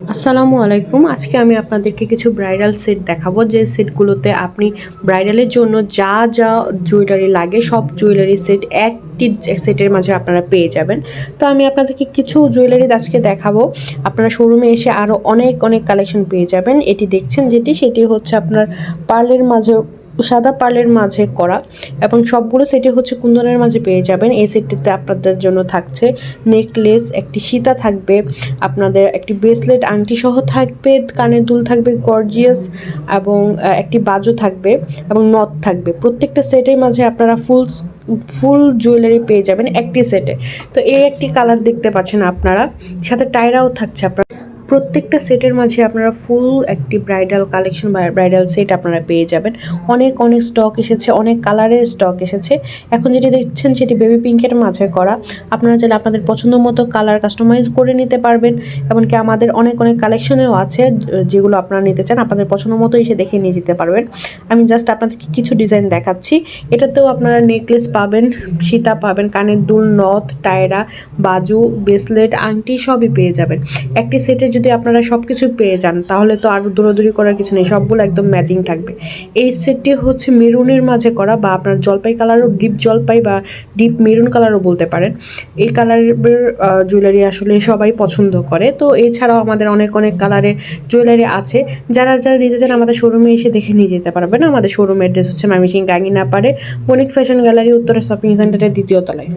আসসালামু আলাইকুম। আজকে আমি আপনাদেরকে কিছু ব্রাইডাল সেট দেখাবো। যে সেটগুলোতে আপনি ব্রাইডালের জন্য যা যা জুয়েলারি লাগে, সব জুয়েলারি সেট একটি সেটের মাঝে আপনারা পেয়ে যাবেন। তো আমি আপনাদেরকে কিছু জুয়েলারি আজকে দেখাবো। আপনারা শোরুমে এসে আরও অনেক অনেক কালেকশন পেয়ে যাবেন। এটি দেখছেন যেটি, সেটি হচ্ছে আপনার পার্লের মাঝে সাদা পার্লের মাঝে করা এবং সবগুলো সেটে হচ্ছে কুন্দনের মাঝে পেয়ে যাবেন। এই সেটটিতে আপনাদের জন্য থাকছে নেকলেস, একটি সীতা থাকবে, আপনাদের একটি ব্রেসলেট আংটি সহ থাকবে কানের দুল থাকবে গর্জিয়াস এবং একটি বাজু থাকবে এবং নথ থাকবে। প্রত্যেকটা সেটের মাঝে আপনারা ফুল ফুল জুয়েলারি পেয়ে যাবেন একটি সেটে। তো এই একটি কালার দেখতে পাচ্ছেন আপনারা। সাথে টায়রাও থাকছে আপনার। প্রত্যেকটা সেটের মাঝে আপনারা ফুল একটি ব্রাইডাল কালেকশন বা ব্রাইডাল সেট আপনারা পেয়ে যাবেন। অনেক অনেক স্টক এসেছে, অনেক কালারের স্টক এসেছে। এখন যেটি দেখছেন সেটি বেবি পিঙ্কের মাঝে করা। আপনারা চাইলে আপনাদের পছন্দ মতো কালার কাস্টমাইজ করে নিতে পারবেন, এমনকি আমাদের অনেক অনেক কালেকশনেও আছে, যেগুলো আপনারা নিতে চান, আপনাদের পছন্দ মতো এসে দেখে নিয়ে যেতে পারবেন। আমি জাস্ট আপনাদেরকে কিছু ডিজাইন দেখাচ্ছি। এটাতেও আপনারা নেকলেস পাবেন, সীতা পাবেন, কানের দুল, নথ, টায়রা, বাজু ব্রেসলেট আংটি সবই পেয়ে যাবেন। একটি সেটে যদি আপনারা সব কিছু পেয়ে যান, তাহলে তো আর দৌড়াদৌড়ি করার কিছু নেই, সবগুলো একদম ম্যাচিং থাকবে। এই সেটটি হচ্ছে মেরুনের মাঝে করা বা আপনার জলপাই কালারও ডিপ জলপাই বা ডিপ মেরুন কালারও বলতে পারেন। এই কালারের জুয়েলারি আসলে সবাই পছন্দ করে। তো এছাড়াও আমাদের অনেক অনেক কালারের জুয়েলারি আছে। যারা যারা নিতে চান আমাদের শোরুমে এসে দেখে নিয়ে যেতে পারবেন। আমাদের শোরুমের অ্যাড্রেস হচ্ছে মামিসিং গাঙ্গিনা পারে Banik fashion gallery Uttara shopping সেন্টারের দ্বিতীয় তলায়।